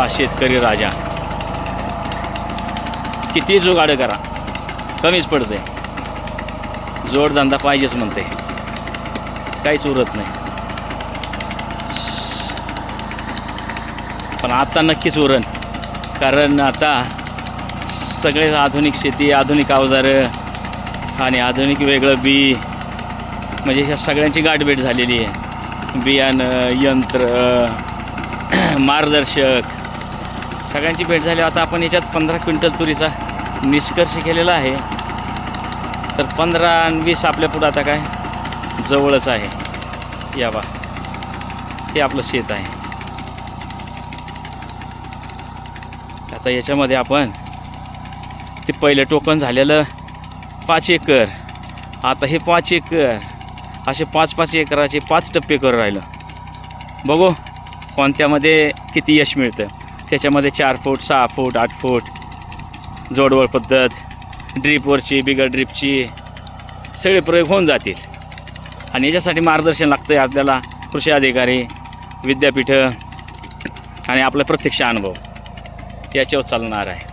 हा शेतकरी राजा. किती जुगाड करा. कमीच पडते जोडधंदा पाहिजेच म्हणते काहीच उरत नाही. पण आता नक्कीच उरण. कारण आता सगळे आधुनिक शेती आधुनिक अवजारं आणि आधुनिक वेगळं बी म्हणजे ह्या सगळ्यांची गाठभेट झालेली आहे. बियाणं यंत्र मार्गदर्शक सगळ्यांची भेट झाली. आता आपण याच्यात पंधरा क्विंटल तुरीचा निष्कर्ष केलेला आहे. तर पंधरा आणि वीस आपल्या पुढं आता काय? जवळच आहे. या बा. हे आपलं शेत आहे. आता याच्यामध्ये आपण ते पहिलं टोकन झालेलं पाच एकर. आता हे पाच एकर असे पाच पाच एकराचे पाच टप्पे कर राहिलं. बघू कोणत्यामध्ये किती यश मिळतं. त्याच्यामध्ये चार फूट सहा फूट आठ फूट जोडवळ पद्धत ड्रीपवरची बिगर ड्रीपची सगळे प्रयोग होऊन जातील. आणि याच्यासाठी मार्गदर्शन लागतं आहे आपल्याला कृषी अधिकारी विद्यापीठं आणि आपला प्रत्यक्ष अनुभव. याच्यावर चालणार आहे.